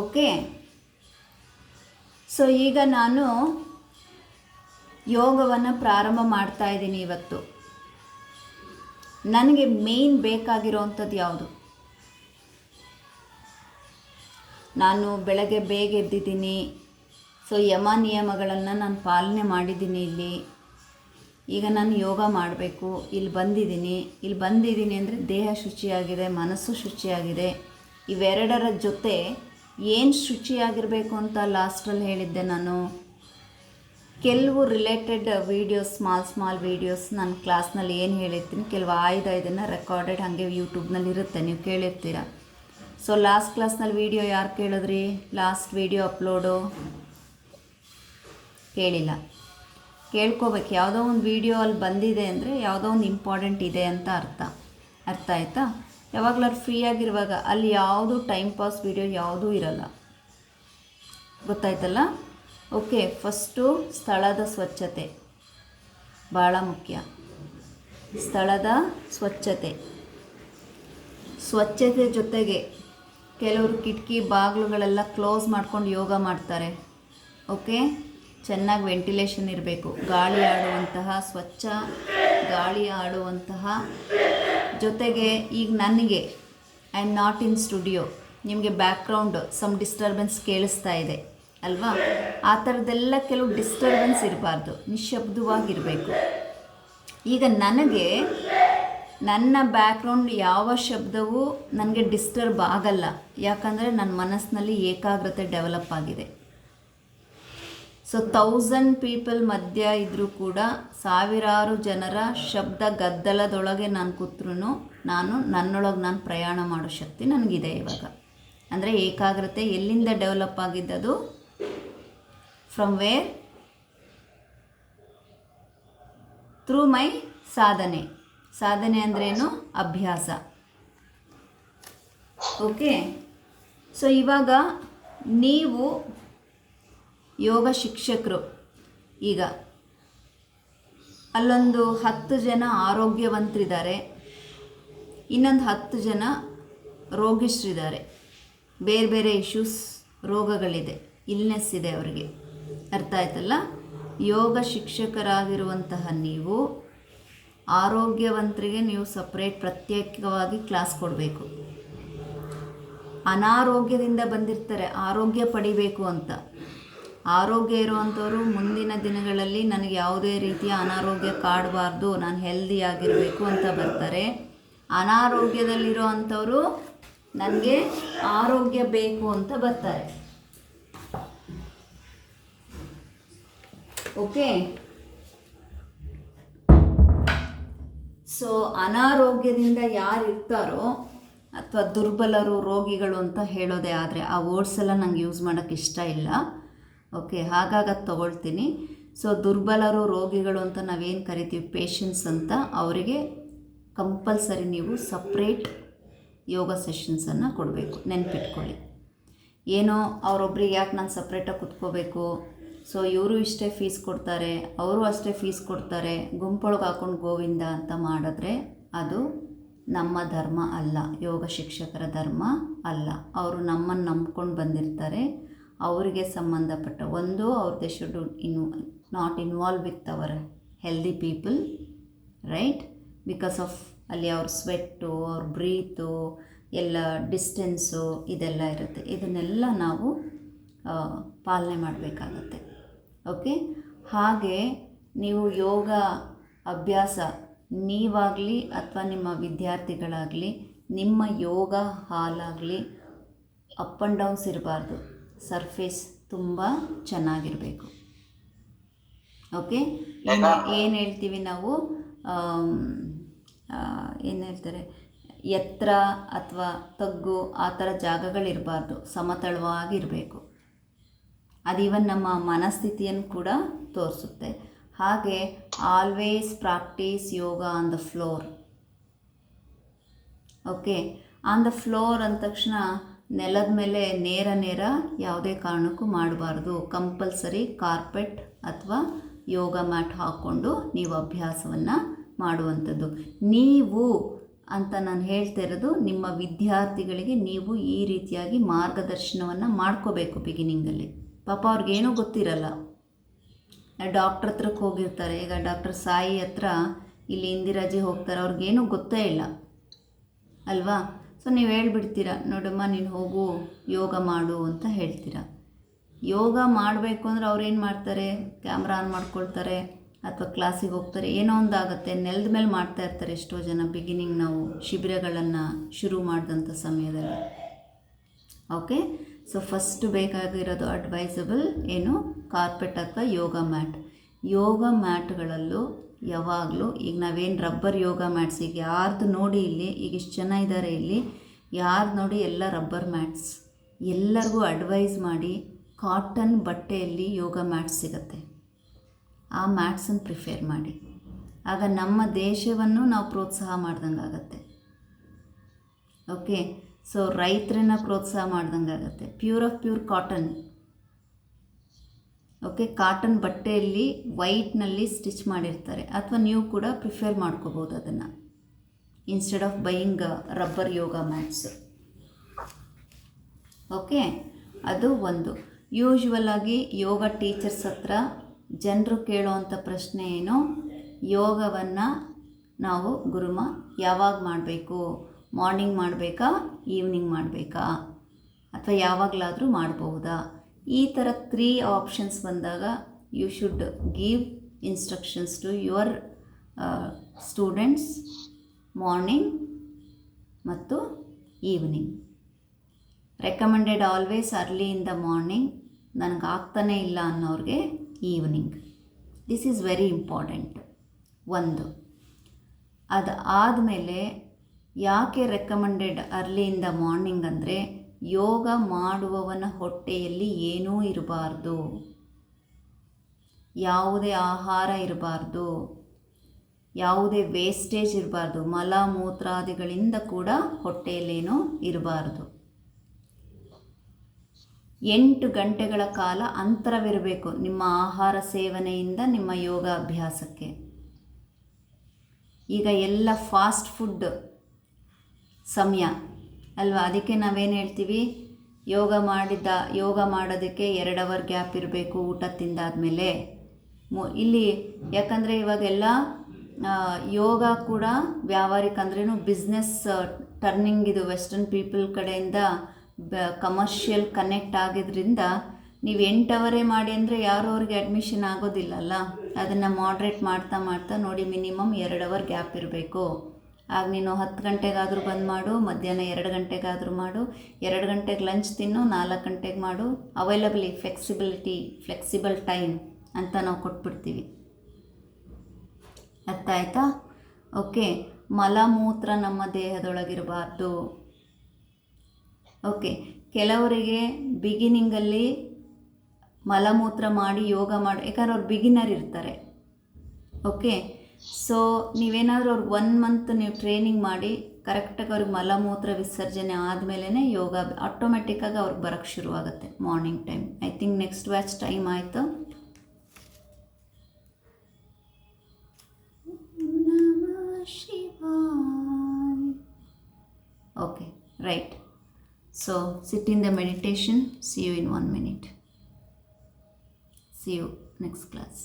Okay? So ಈಗ ನಾನು ಯೋಗವನ್ನು ಪ್ರಾರಂಭ ಮಾಡ್ತಾ ಇದ್ದೀನಿ ಇವತ್ತು. ನನಗೆ ಮೇಯ್ನ್ ಬೇಕಾಗಿರೋವಂಥದ್ದು ಯಾವುದು? ನಾನು ಬೆಳಗ್ಗೆ ಬೇಗ ಎದ್ದಿದ್ದೀನಿ. ಸೊ ಯಮ ನಿಯಮಗಳನ್ನು ನಾನು ಪಾಲನೆ ಮಾಡಿದ್ದೀನಿ ಇಲ್ಲಿ. ಈಗ ನಾನು ಯೋಗ ಮಾಡಬೇಕು. ಇಲ್ಲಿ ಬಂದಿದ್ದೀನಿ. ಇಲ್ಲಿ ಬಂದಿದ್ದೀನಿ ಅಂದರೆ ದೇಹ ಶುಚಿಯಾಗಿದೆ, ಮನಸ್ಸು ಶುಚಿಯಾಗಿದೆ. ಇವೆರಡರ ಜೊತೆ ಏನು ಶುಚಿಯಾಗಿರಬೇಕು ಅಂತ ಲಾಸ್ಟಲ್ಲಿ ಹೇಳಿದ್ದೆ ನಾನು. ಕೆಲವು related videos small small videos ನಾನು ಕ್ಲಾಸ್ನಲ್ಲಿ ಏನು ಹೇಳಿರ್ತೀನಿ, ಕೆಲವು ಆಯ್ದ ಇದನ್ನು ರೆಕಾರ್ಡೆಡ್ ಹಾಗೆ ಯೂಟ್ಯೂಬ್ನಲ್ಲಿ ಇರುತ್ತೆ, ನೀವು ಕೇಳಿರ್ತೀರ. ಸೊ ಲಾಸ್ಟ್ ಕ್ಲಾಸ್ನಲ್ಲಿ ವೀಡಿಯೋ ಯಾರು ಕೇಳಿದ್ರಿ? ಲಾಸ್ಟ್ ವೀಡಿಯೋ ಅಪ್ಲೋಡು ಕೇಳಿಲ್ಲ. ಕೇಳ್ಕೋಬೇಕು, ಯಾವುದೋ ಒಂದು ವೀಡಿಯೋ ಅಲ್ಲಿ ಬಂದಿದೆ ಅಂದರೆ ಯಾವುದೋ ಒಂದು ಇಂಪಾರ್ಟೆಂಟ್ ಇದೆ ಅಂತ ಅರ್ಥ. ಅರ್ಥ ಆಯ್ತಾ? ಯಾವಾಗಲಾದ್ರು ಫ್ರೀ ಆಗಿರುವಾಗ ಅಲ್ಲಿ ಯಾವುದು ಟೈಮ್ ಪಾಸ್ ವೀಡಿಯೋ ಯಾವುದೂ ಇರಲ್ಲ. ಗೊತ್ತಾಯ್ತಲ್ಲ? ಓಕೆ ಫಸ್ಟು ಸ್ಥಳದ ಸ್ವಚ್ಛತೆ. ಭಾಳ ಮುಖ್ಯ. ಸ್ಥಳದ ಸ್ವಚ್ಛತೆ. ಸ್ವಚ್ಛತೆ ಜೊತೆಗೆ ಕೆಲವರು ಕಿಟಕಿ, ಬಾಗಿಲುಗಳೆಲ್ಲ ಕ್ಲೋಸ್ ಮಾಡ್ಕೊಂಡು ಯೋಗ ಮಾಡ್ತಾರೆ. ಓಕೆ ಚೆನ್ನಾಗಿ ವೆಂಟಿಲೇಷನ್ ಇರಬೇಕು. ಗಾಳಿ ಆಡುವಂತಹ, ಸ್ವಚ್ಛ ಗಾಳಿ ಆಡುವಂತಹ ಜೊತೆಗೆ ಈಗ ನನಗೆ I am not in studio ನಿಮಗೆ ಬ್ಯಾಕ್ಗ್ರೌಂಡ್ ಸಮ್ ಡಿಸ್ಟರ್ಬೆನ್ಸ್ ಕೇಳಿಸ್ತಾ ಇದೆ, ಅಲ್ವಾ? ಆ ಥರದ್ದೆಲ್ಲ ಕೆಲವು ಡಿಸ್ಟರ್ಬೆನ್ಸ್ ಇರಬಾರ್ದು ನಿಶಬ್ದವಾಗಿರಬೇಕು ಈಗ ನನಗೆ, ನನ್ನ ಬ್ಯಾಕ್ಗ್ರೌಂಡ್ ಯಾವ ಶಬ್ದವೂ ನನಗೆ ಡಿಸ್ಟರ್ಬ್ ಆಗಲ್ಲ. ಯಾಕಂದರೆ ನನ್ನ ಮನಸ್ಸಿನಲ್ಲಿ ಏಕಾಗ್ರತೆ ಡೆವಲಪ್ ಆಗಿದೆ. ಸೊ ಥೌಸಂಡ್ ಪೀಪಲ್ ಮಧ್ಯ ಇದ್ದರೂ ಕೂಡ ಸಾವಿರಾರು ಜನರ ಶಬ್ದ ಗದ್ದಲದೊಳಗೆ ನಾನು ಕೂತ್ರೂ ನಾನು ನನ್ನೊಳಗೆ ನಾನು ಪ್ರಯಾಣ ಮಾಡೋ ಶಕ್ತಿ ನನಗಿದೆ ಇವಾಗ ಅಂದರೆ ಏಕಾಗ್ರತೆ ಎಲ್ಲಿಂದ ಡೆವಲಪ್ ಆಗಿದ್ದದು ಫ್ರಮ್ ವೇರ್ ಥ್ರೂ ಮೈ ಸಾಧನೆ ಸಾಧನೆ ಅಂದ್ರೇನು ಅಭ್ಯಾಸ ಓಕೆ ಸೊ ಇವಾಗ ನೀವು ಯೋಗ ಶಿಕ್ಷಕರು. ಈಗ ಅಲ್ಲೊಂದು ಹತ್ತು ಜನ ಆರೋಗ್ಯವಂತರಿದ್ದಾರೆ. ಇನ್ನೊಂದು ಹತ್ತು ಜನ ರೋಗಿಷ್ಠರಿದ್ದಾರೆ ಬೇರೆ ಬೇರೆ ಇಶ್ಯೂಸ್ ರೋಗಗಳಿದೆ. ಇಲ್ನೆಸ್ ಇದೆ ಅವರಿಗೆ. ಅರ್ಥ ಆಯ್ತಲ್ಲ? ಯೋಗ ಶಿಕ್ಷಕರಾಗಿರುವಂತಹ ನೀವು ಆರೋಗ್ಯವಂತರಿಗೆ ನೀವು ಸಪ್ರೇಟ್ ಪ್ರತ್ಯೇಕವಾಗಿ ಕ್ಲಾಸ್ ಕೊಡಬೇಕು. ಅನಾರೋಗ್ಯದಿಂದ ಬಂದಿರ್ತಾರೆ. ಆರೋಗ್ಯ ಪಡಿಬೇಕು ಅಂತ. ಆರೋಗ್ಯ ಇರುವಂಥವರು ಮುಂದಿನ ದಿನಗಳಲ್ಲಿ ನನಗೆ ಯಾವುದೇ ರೀತಿಯ ಅನಾರೋಗ್ಯ ಕಾಡಬಾರ್ದು, ನಾನು ಹೆಲ್ದಿ ಆಗಿರಬೇಕು ಅಂತ ಬರ್ತಾರೆ. ಅನಾರೋಗ್ಯದಲ್ಲಿರೋ ಅಂಥವರು ನನಗೆ ಆರೋಗ್ಯ ಬೇಕು ಅಂತ ಬರ್ತಾರೆ. ಓಕೆ ಸೊ ಅನಾರೋಗ್ಯದಿಂದ ಯಾರು ಇರ್ತಾರೋ ಅಥವಾ ದುರ್ಬಲರು, ರೋಗಿಗಳು ಅಂತ ಹೇಳೋದೇ ಆದರೆ ಆ ವರ್ಡ್ಸ್ ಎಲ್ಲ ನಂಗೆ ಯೂಸ್ ಮಾಡೋಕ್ಕೆ ಇಷ್ಟ ಇಲ್ಲ. ಓಕೆ ಹಾಗಾಗ ತೊಗೊಳ್ತೀನಿ. ಸೊ ದುರ್ಬಲರು, ರೋಗಿಗಳು ಅಂತ ನಾವೇನು ಕರಿತೀವಿ? ಪೇಷನ್ಸ್ ಅಂತ ಅವರಿಗೆ ಕಂಪಲ್ಸರಿ ನೀವು ಸಪ್ರೇಟ್ ಯೋಗ ಸೆಷನ್ಸನ್ನು ಕೊಡಬೇಕು. ನೆನಪಿಟ್ಕೊಳ್ಳಿ. ಏನೋ ಅವರೊಬ್ಬರಿಗೆ ಯಾಕೆ ನಾನು ಸಪ್ರೇಟಾಗಿ ಕುತ್ಕೋಬೇಕು? ಸೊ ಇವರು ಇಷ್ಟೇ ಫೀಸ್ ಕೊಡ್ತಾರೆ, ಅವರು ಅಷ್ಟೇ ಫೀಸ್ ಕೊಡ್ತಾರೆ, ಗುಂಪೊಳಗೆ ಹಾಕೊಂಡು ಗೋವಿಂದ ಅಂತ ಮಾಡಿದ್ರೆ ಅದು ನಮ್ಮ ಧರ್ಮ ಅಲ್ಲ. ಯೋಗ ಶಿಕ್ಷಕರ ಧರ್ಮ ಅಲ್ಲ. ಅವರು ನಮ್ಮನ್ನು ನಂಬ್ಕೊಂಡು ಬಂದಿರ್ತಾರೆ. ಅವರಿಗೆ ಸಂಬಂಧಪಟ್ಟ ಒಂದು ಅವ್ರ they should in not involve with our healthy people right because of ಅಲ್ಲಿ ಅವ್ರ ಸ್ವೆಟ್ಟು ಅವ್ರ ಬ್ರೀತು ಎಲ್ಲ ಡಿಸ್ಟೆನ್ಸು ಇದೆಲ್ಲ ಇರುತ್ತೆ. ಇದನ್ನೆಲ್ಲ ನಾವು ಪಾಲನೆ ಮಾಡಬೇಕಾಗತ್ತೆ. ಓಕೆ ಹಾಗೆ ನೀವು ಯೋಗ ಅಭ್ಯಾಸ ನೀವಾಗಲಿ ಅಥವಾ ನಿಮ್ಮ ವಿದ್ಯಾರ್ಥಿಗಳಾಗಲಿ, ನಿಮ್ಮ ಯೋಗ ಹಾಲಾಗಲಿ ಅಪ್ ಆ್ಯಂಡ್ ಡೌನ್ಸ್ ಇರಬಾರ್ದು. ಸರ್ಫೇಸ್ ತುಂಬ ಚೆನ್ನಾಗಿರಬೇಕು. ಓಕೆ ಏನು ಏನು ಹೇಳ್ತೀವಿ ನಾವು ಏನು ಹೇಳ್ತಾರೆ ಎತ್ತರ ಅಥವಾ ತಗ್ಗು ಆ ಥರ ಜಾಗಗಳಿರಬಾರ್ದು ಸಮತಳವಾಗಿರಬೇಕು. ಅದು ಈವನ್ ನಮ್ಮ ಮನಸ್ಥಿತಿಯನ್ನು ಕೂಡ ತೋರಿಸುತ್ತೆ. ಹಾಗೆ always practice yoga on the floor okay on the floor ಅಂದ ತಕ್ಷಣ ನೆಲದ ಮೇಲೆ ನೇರ ನೇರ ಯಾವುದೇ ಕಾರಣಕ್ಕೂ ಮಾಡಬಾರ್ದು. ಕಂಪಲ್ಸರಿ ಕಾರ್ಪೆಟ್ ಅಥವಾ ಯೋಗ ಮ್ಯಾಟ್ ಹಾಕ್ಕೊಂಡು ನೀವು ಅಭ್ಯಾಸವನ್ನು ಮಾಡುವಂಥದ್ದು. ನೀವು ಅಂತ ನಾನು ಹೇಳ್ತಾ ಇರೋದು ನಿಮ್ಮ ವಿದ್ಯಾರ್ಥಿಗಳಿಗೆ ನೀವು ಈ ರೀತಿಯಾಗಿ ಮಾರ್ಗದರ್ಶನವನ್ನು ಮಾಡ್ಕೋಬೇಕು ಬಿಗಿನಿಂಗಲ್ಲಿ ಪಾಪ ಅವ್ರಿಗೇನೂ ಗೊತ್ತಿರಲ್ಲ. ಡಾಕ್ಟ್ರ್ ಹತ್ರಕ್ಕೆ ಹೋಗಿರ್ತಾರೆ. ಈಗ ಡಾಕ್ಟರ್ ಸಾಯಿ ಹತ್ರ ಇಲ್ಲಿ ಇಂದಿರಾಜಿ ಹೋಗ್ತಾರೆ. ಅವ್ರಿಗೇನೂ ಗೊತ್ತೇ ಇಲ್ಲ. ಅಲ್ವಾ? ಸೊ ನೀವು ಹೇಳ್ಬಿಡ್ತೀರ, ನೋಡಮ್ಮ, ನೀನು ಹೋಗು, ಯೋಗ ಮಾಡು ಅಂತ ಹೇಳ್ತೀರ? ಯೋಗ ಮಾಡಬೇಕು ಅಂದರೆ ಅವ್ರೇನು ಮಾಡ್ತಾರೆ? ಕ್ಯಾಮ್ರಾ ಆನ್ ಮಾಡ್ಕೊಳ್ತಾರೆ, ಅಥವಾ ಕ್ಲಾಸಿಗೆ ಹೋಗ್ತಾರೆ, ಏನೋ ಒಂದು ಆಗುತ್ತೆ ನೆಲದ ಮೇಲೆ ಮಾಡ್ತಾ ಇರ್ತಾರೆ ಎಷ್ಟೋ ಜನ ಬಿಗಿನಿಂಗ್ ನಾವು ಶಿಬಿರಗಳನ್ನು ಶುರು ಮಾಡಿದಂಥ ಸಮಯದಲ್ಲಿ. ಓಕೆ ಸೊ ಫಸ್ಟ್ ಬೇಕಾಗಿರೋದು ಅಡ್ವೈಸಬಲ್ ಏನು? ಕಾರ್ಪೆಟ್ ಅಥವಾ ಯೋಗ ಮ್ಯಾಟ್. ಯೋಗ ಮ್ಯಾಟ್ಗಳಲ್ಲೂ ಯಾವಾಗಲೂ ಈಗ ನಾವೇನು ರಬ್ಬರ್ ಯೋಗ ಮ್ಯಾಟ್ಸ್ ಈಗ ಯಾರ್ದು ನೋಡಿ ಇಲ್ಲಿ, ಈಗ ಇಷ್ಟು ಜನ ಇದ್ದಾರೆ ಇಲ್ಲಿ, ಯಾರ್ದು ನೋಡಿ ಎಲ್ಲ ರಬ್ಬರ್ ಮ್ಯಾಟ್ಸ್. ಎಲ್ಲರಿಗೂ ಅಡ್ವೈಸ್ ಮಾಡಿ ಕಾಟನ್ ಬಟ್ಟೆಯಲ್ಲಿ ಯೋಗ ಮ್ಯಾಟ್ಸ್ ಸಿಗುತ್ತೆ. ಆ ಮ್ಯಾಟ್ಸನ್ನು ಪ್ರಿಫೇರ್ ಮಾಡಿ. ಆಗ ನಮ್ಮ ದೇಶವನ್ನು ನಾವು ಪ್ರೋತ್ಸಾಹ ಮಾಡ್ದಂಗೆ ಆಗುತ್ತೆ. ಓಕೆ ಸೊ ರೈತರನ್ನ ಪ್ರೋತ್ಸಾಹ ಮಾಡ್ದಂಗೆ ಆಗುತ್ತೆ. Pure of pure cotton okay cotton ಬಟ್ಟೆಯಲ್ಲಿ ವೈಟ್ನಲ್ಲಿ ಸ್ಟಿಚ್ ಮಾಡಿರ್ತಾರೆ. ಅಥವಾ ನೀವು ಕೂಡ ಪ್ರಿಫೇರ್ ಮಾಡ್ಕೋಬೋದು ಅದನ್ನು. Instead of buying rubber yoga mats okay ಅದು ಒಂದು. ಯೂಶ್ವಲ್ ಆಗಿ ಯೋಗ ಟೀಚರ್ಸ್ ಹತ್ರ ಜನರು ಕೇಳುವಂಥ ಪ್ರಶ್ನೆ ಏನು? ಯೋಗವನ್ನು ನಾವು ಗುರುಮ, ಯಾವಾಗ ಮಾಡಬೇಕು? ಮಾರ್ನಿಂಗ್ ಮಾಡಬೇಕಾ? ಈವ್ನಿಂಗ್ ಮಾಡಬೇಕಾ? ಅಥವಾ ಯಾವಾಗಲಾದರೂ ಮಾಡ್ಬೋದಾ? ಈ ಥರ ತ್ರೀ ಆಪ್ಷನ್ಸ್ ಬಂದಾಗ you should give instructions to your students morning ಮತ್ತು evening recommended always early in the morning ನನಗೆ ಆಗ್ತಾನೇ ಇಲ್ಲ ಅನ್ನೋರಿಗೆ evening this is very important ಒಂದು. ಅದು ಆದಮೇಲೆ ಯಾಕೆ recommended early in the morning ಅಂದರೆ ಯೋಗ ಮಾಡುವವನ ಹೊಟ್ಟೆಯಲ್ಲಿ ಏನೂ ಇರಬಾರ್ದು. ಯಾವುದೇ ಆಹಾರ ಇರಬಾರ್ದು. ಯಾವುದೇ ವೇಸ್ಟೇಜ್ ಇರಬಾರ್ದು. ಮಲ, ಮೂತ್ರಾದಿಗಳಿಂದ ಕೂಡ ಹೊಟ್ಟೆಯಲ್ಲೇನೂ ಇರಬಾರ್ದು. ಎಂಟು ಗಂಟೆಗಳ ಕಾಲ ಅಂತರವಿರಬೇಕು ನಿಮ್ಮ ಆಹಾರ ಸೇವನೆಯಿಂದ ನಿಮ್ಮ ಯೋಗ ಅಭ್ಯಾಸಕ್ಕೆ ಈಗ ಎಲ್ಲ ಫಾಸ್ಟ್ ಫುಡ್ ಸಮಯ. ಅಲ್ವಾ? ಅದಕ್ಕೆ ನಾವೇನು ಹೇಳ್ತೀವಿ? ಯೋಗ ಮಾಡಿದ್ದ, ಯೋಗ ಮಾಡೋದಕ್ಕೆ ಎರಡು ಅವರ್ ಗ್ಯಾಪ್ ಇರಬೇಕು ಊಟ ತಿಂದಾದಮೇಲೆ. ಮು, ಇಲ್ಲಿ ಯಾಕಂದರೆ ಇವಾಗೆಲ್ಲ ಯೋಗ ಕೂಡ ವ್ಯಾವಹಾರಿಕ ಅಂದ್ರೇನು ಬಿಸ್ನೆಸ್ ಟರ್ನಿಂಗ್ ಇದು ವೆಸ್ಟರ್ನ್ ಪೀಪಲ್ ಕಡೆಯಿಂದ ಬ ಕಮರ್ಷಿಯಲ್ ಕನೆಕ್ಟ್ ಆಗಿದ್ರಿಂದ ನೀವು ಎಂಟು ಅವರೇ ಮಾಡಿ ಅಂದರೆ ಯಾರು ಅವ್ರಿಗೆ ಅಡ್ಮಿಷನ್ ಆಗೋದಿಲ್ಲಲ್ಲ ಅದನ್ನು ಮಾಡ್ರೇಟ್ ಮಾಡ್ತಾ ಮಾಡ್ತಾ ನೋಡಿ ಮಿನಿಮಮ್ ಎರಡು ಅವರ್ ಗ್ಯಾಪ್ ಇರಬೇಕು. ಆಗ ನೀನು ಹತ್ತು ಗಂಟೆಗಾದರೂ ಬಂದು ಮಾಡು, ಮಧ್ಯಾಹ್ನ ಎರಡು ಗಂಟೆಗಾದರೂ ಮಾಡು, ಎರಡು ಗಂಟೆಗೆ ಲಂಚ್ ತಿನ್ನು, ನಾಲ್ಕು ಗಂಟೆಗೆ ಮಾಡು. ಅವೈಲಬಲಿ ಫ್ಲೆಕ್ಸಿಬಿಲಿಟಿ ಫ್ಲೆಕ್ಸಿಬಲ್ ಟೈಮ್ ಅಂತ ನಾವು ಕೊಟ್ಬಿಡ್ತೀವಿ. ಅರ್ಥ ಆಯಿತಾ ಓಕೆ, ಮಲಮೂತ್ರ ನಮ್ಮ ದೇಹದೊಳಗಿರಬಾರ್ದು. ಓಕೆ, ಕೆಲವರಿಗೆ ಬಿಗಿನಿಂಗಲ್ಲಿ ಮಲಮೂತ್ರ ಮಾಡಿ ಯೋಗ ಮಾಡಿ ಯಾಕಂದ್ರೆ ಅವ್ರು ಬಿಗಿನರ್ ಇರ್ತಾರೆ. ಓಕೆ ಸೊ ನೀವೇನಾದರೂ ಅವ್ರಿಗೆ ಒನ್ ಮಂತ್ ನೀವು ಟ್ರೈನಿಂಗ್ ಮಾಡಿ ಕರೆಕ್ಟಾಗಿ ಅವ್ರಿಗೆ ಮಲಮೂತ್ರ ವಿಸರ್ಜನೆ ಆದಮೇಲೆ ಯೋಗ ಆಟೋಮೆಟಿಕ್ಕಾಗಿ ಅವ್ರಿಗೆ ಬರೋಕ್ಕೆ ಶುರುವಾಗುತ್ತೆ morning time I think next watch time ಆಯಿತು. Okay right so sit in the meditation see you in one minute see you next class